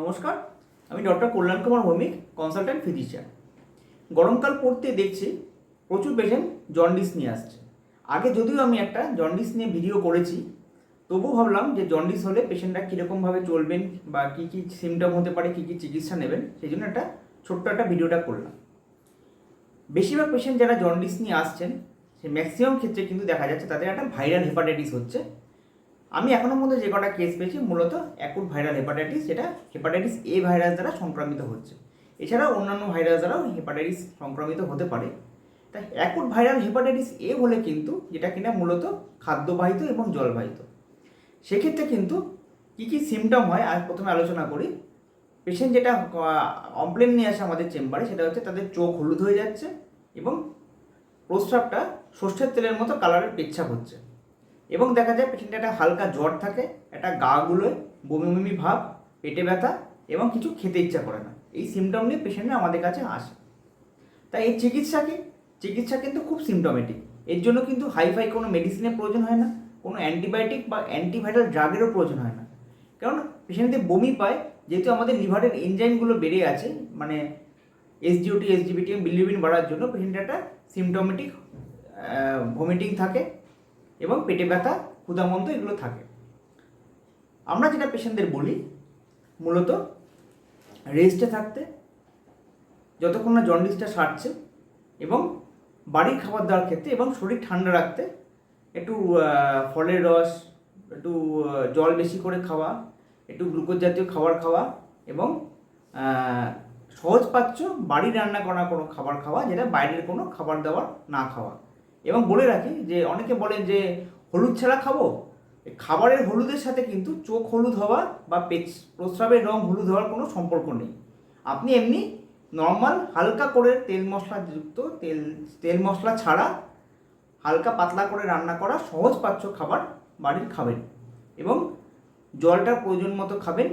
নমস্কার, আমি doctor Kalyan Kumar Bhowmik consultant physician গরমকাল পড়তে দেখছি, প্রচুর পেশেন্ট জন্ডিস নিয়ে আসছে। আগে যদিও আমি একটা জন্ডিস নিয়ে ভিডিও করেছি তবু ভাবলাম যে জন্ডিস হলে পেশেন্টরা কীরকমভাবে চলবেন বা কী কী সিমটম হতে পারে, কী কী চিকিৎসা নেবেন, সেই জন্য একটা ছোট্ট একটা ভিডিওটা করলাম। বেশিরভাগ পেশেন্ট যারা জন্ডিস নিয়ে আসছেন, সে ম্যাক্সিমাম ক্ষেত্রে কিন্তু দেখা যাচ্ছে তাদের একটা ভাইরাল হেপাটাইটিস হচ্ছে আমি এখনও মধ্যে যে কটা কেস পেয়েছি, মূলত অ্যাকুট ভাইরাল হেপাটাইটিস যেটা হেপাটাইটিস এ ভাইরাস দ্বারা সংক্রামিত হচ্ছে। এছাড়াও অন্যান্য ভাইরাস দ্বারাও হেপাটাইটিস সংক্রামিত হতে পারে। তাই অ্যাকুট ভাইরাল হেপাটাইটিস এ হলে কিন্তু যেটা কিনা মূলত খাদ্যবাহিত এবং জলবাহিত। সেক্ষেত্রে কিন্তু কী কী সিমটম হয়, আজ প্রথমে আলোচনা করি। পেশেন্ট যেটা কমপ্লেন নিয়ে আসে আমাদের চেম্বারে সেটা হচ্ছে তাদের চোখ হলুদ হয়ে যাচ্ছে এবং প্রস্রাবটা সর্ষের তেলের মতো কালারের পেচ্ছাপ হচ্ছে। এবং দেখা যায় পেশেন্টের একটা হালকা জ্বর থাকে, একটা গা গুলোয় বমি বমি ভাব, পেটে ব্যথা এবং কিছু খেতে ইচ্ছা করে না। এই সিমটম নিয়ে পেশেন্টরা আমাদের কাছে আসে। তাই এই চিকিৎসা কি? চিকিৎসা কিন্তু খুব সিমটমেটিক এর জন্য কিন্তু হাইফাই কোনো মেডিসিনের প্রয়োজন হয় না, কোনো অ্যান্টিবায়োটিক বা অ্যান্টিভাইরাল ড্রাগেরও প্রয়োজন হয় না। কারণ পেশেন্টদের বমি পায়, যেহেতু আমাদের লিভারের এনজাইমগুলো বেড়ে আছে মানে এসজিওটি এসজিবিটি বিলিরুবিন বাড়ার জন্য পেশেন্টের একটা সিমটমেটিক ভমিটিং থাকে। এবং পেটে ব্যথা ক্ষুধামন্ত এগুলো থাকে। আমরা যেটা পেশেন্টদের বলি মূলত রেস্টে থাকতে যতক্ষণ না জন্ডিসটা সারছে এবং বাড়ির খাবার দাবার ক্ষেত্রে এবং শরীর ঠান্ডা রাখতে একটু ফলের রস একটু জল বেশি করে খাওয়া একটু গ্লুকোজ জাতীয় খাবার খাওয়া এবং আহ, সহজ পাচ্য বাড়ি রান্না করা কোনো খাবার খাওয়া যেটা বাইরের কোনো খাবার দাবার না খাওয়া। এবং বলে রাখি যে অনেকে বলেন যে হলুদ ছাড়া খাব? খাবারের হলুদের সাথে কিন্তু চোখ হলুদ হওয়া বা পেচ প্রস্রাবের রং হলুদ হওয়ার কোনো সম্পর্ক নেই। আপনি এমনি নর্মাল হালকা করে তেল মশলা যুক্ত তেল তেল মশলা ছাড়া হালকা পাতলা করে রান্না করা সহজ পাচ্য খাবার বাড়ির খাবেন এবং জলটা প্রয়োজন মতো খাবেন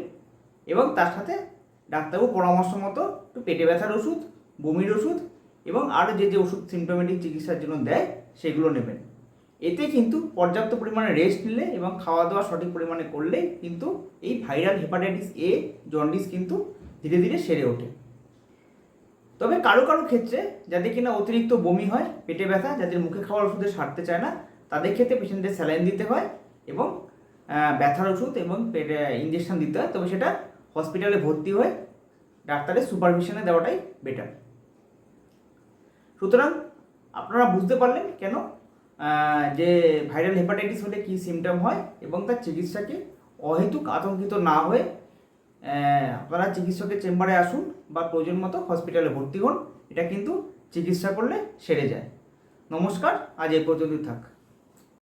এবং তার সাথে ডাক্তারবাবু পরামর্শ মতো একটু পেটে ব্যথার ওষুধ, বমির ওষুধ এবং আরও যে যে ওষুধ সিমটোমেটিক চিকিৎসার জন্য দেয়, সেগুলো নেবেন। এতে কিন্তু পর্যাপ্ত পরিমাণে রেস্ট নিলে এবং খাওয়া দাওয়া সঠিক পরিমাণে করলে কিন্তু এই ভাইরাল হেপাটাইটিস এ জন্ডিস কিন্তু ধীরে ধীরে সেরে ওঠে। তবে কারও কারও ক্ষেত্রে যাদের কিনা অতিরিক্ত বমি হয়, পেটে ব্যথা, যাদের মুখে খাওয়ার ওষুধে সারতে চায় না, তাদের ক্ষেত্রে পেশেন্টদের স্যালাইন দিতে হয় এবং ব্যথার ওষুধ এবং পেটে ইঞ্জেকশন দিতে হয়। তবে সেটা হসপিটালে ভর্তি হয়ে ডাক্তারের সুপারভিশনে দেওয়াটাই বেটার সুতরাং আপনারা বুঝতে পারলেন কেন যে ভাইরাল হেপাটাইটিস হলে কী সিমটম হয় এবং তার চিকিৎসাকে অহেতুক আতঙ্কিত না হয়ে আপনারা চিকিৎসকের চেম্বারে আসুন বা প্রয়োজন মতো হসপিটালে ভর্তি হন। এটা কিন্তু চিকিৎসা করলে সেরে যায়। নমস্কার, আজ এ পর্যন্তই থাক।